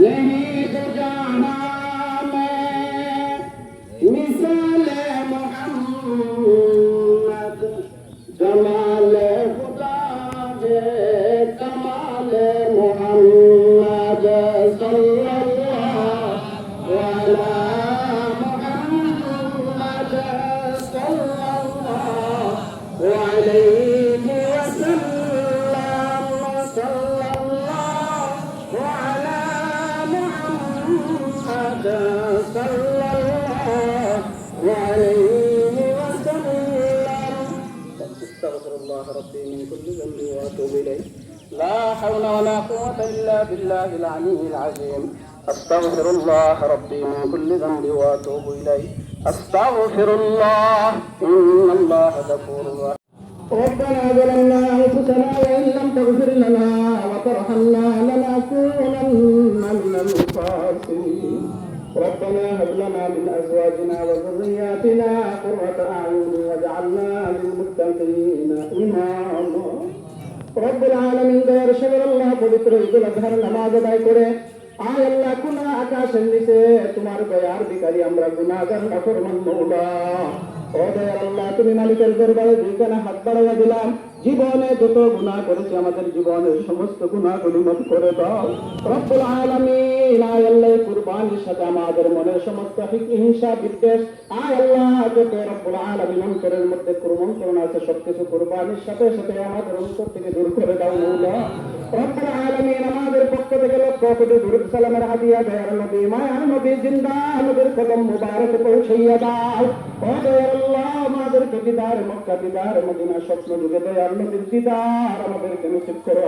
यही तो जाना मैं। मिसाल صلى الله عليه وسلم استغفر الله ربي من كل ذنب وأتوب إليه. لا حول ولا قوة إلا بالله العلي العظيم. أستغفر الله ربي من كل ذنب وأتوب إليه. أستغفر الله إن الله غفور رحيم. ربنا ظلمنا أنفسنا وإن لم تغفر لنا وترحمنا لنكونن من الخاسرين. ربنا هب لنا من أزواجنا وذرياتنا قرة أعين واجعلنا للمتقين إماما রব্বুল আলামিন দয়ার সাগর আল্লাহ পবিত্র ঈদুল আজহার নামাজ আদায় করে আয় আল্লাহ কোন আকাশের নিচে তোমার দয়ার বিকারী আমরা গুনাহগার নাফরমান মওলা ও দয়ার আল্লাহ তুমি মালিকের দরবারে দুইখানে হাত বাড়াইয়া দিলাম জীবনে যত গুনাহ করেছি, আমাদের জীবনের সমস্ত গুনাহগুলি মাফ করে দাও। আমাদের মনের সমস্ত হিংসা, বিদ্বেষ আমাদের মক্কা মদিনা স্বপ্ন যুগে দয়ার নবীর দিদার আমাদেরকে নসিব করো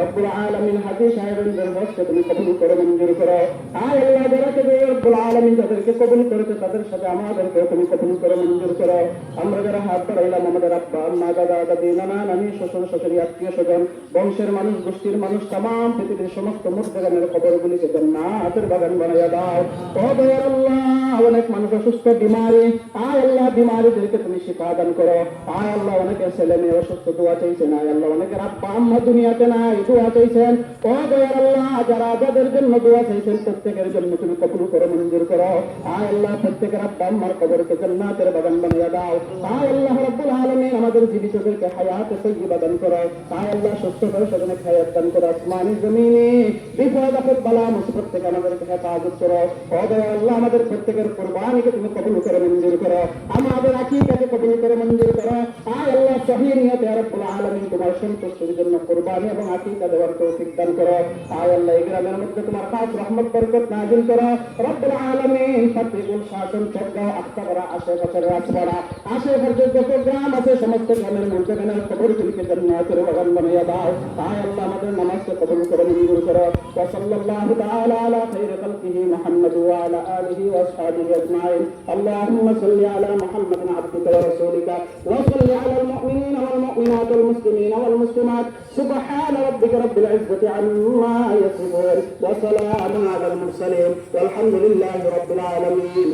রব্বুল আলামিন হাজি সাহেবের দরবারকে তুমি কবুল করে, মঞ্জুর করো। আয় আল্লাহ, যারা থেকে রব্বুল যাদেরকে কবুল করেছে, তাদের সাথে আমাদেরকে তুমি কবুল করে, মঞ্জুর করো। আমরা যারা হাত বাড়াইলাম, আমাদের আব্বা, আম্মা, দাদা, দাদি, নানা, নানি, শ্বশুর আত্মীয় স্বজন, বংশের মানুষ, গোষ্ঠীর মানুষ তাম পৃথিবীর সমস্ত মুর্দাগানের খবরগুলিকে জান্নাতের বাগান বানাইয়া দাও। ও আল্লাহ অনেক মানুষ অসুস্থ, বিমারি। আয় আল্লাহ, বিমারিদেরকে তুমি শিফা দান করো। আয় আল্লাহ অনেকের ছেলে মেয়ে অসুস্থ, দোয়া চাইছেন। আয় আল্লাহ অনেকের আব্বা দুনিয়াতে নাই, দোয়া চাইছেন। ও দয়ার আল্লাহ, যারা যাদের জন্য দোয়া চাইছেন, প্রত্যেকের জন্য তুমি কবুল করে, মঞ্জুর করো। আয় আল্লাহ প্রত্যেকের আব্বা আম্মার কবরকে জান্নাতের বাগান বানিয়ে দাও। আয় আল্লাহ, রব্বুল আলামিন, আমাদের জীবিতদেরকে হায়াত তৈয়বা দান করো। আয় আল্লাহ, সুস্থ করে সেখানে হায়াত দান করো। আসমানি, জমিনে, বিপদ, আপদ, বালা, মুসিবত থেকে আমাদেরকে হেফাজত করো। ও দয়া আল্লাহ, আমাদের প্রত্যেকের কোরবানিকে তুমি কবুল করে মঞ্জুর করো আমাদের আকিকাকে কবুল করে মঞ্জুর করো আয় আল্লাহ সহি নিয়তে রব্বুল আলামিন তোমার সন্তুষ্টির জন্য কোরবানি এবং আকিকা দেওয়ার তৌফিক দান করো আয় আল্লাহ এই গ্রামের মধ্যে তোমার খাস রহমত বরকত নাজিল করো রব্বুল আলামিন ফতিকুল শাসন চক্র আখতাবরা আশেপাশের রাজপাড়া আশেপাশের যত গ্রাম আছে সমস্ত গ্রামের মুর্দাগানের খবর গুলিকে জান্নাতের বাগান বানিয়ে দাও আয় আল্লাহ আমাদের নামাজকে কবুল করে মঞ্জুর করো ওয়া সাল্লাল্লাহু তাআলা আলা খাইরি খালকিহি মুহাম্মদ ওয়া আলা আলিহি ওয়া আসহাবিহি وصحبه اجمعين اللهم صل على محمد عبدك ورسولك وصل على المؤمنين والمؤمنات والمسلمين والمسلمات. سبحان ربك رب العزة عما يصفون وسلام على المرسلين والحمد لله رب العالمين.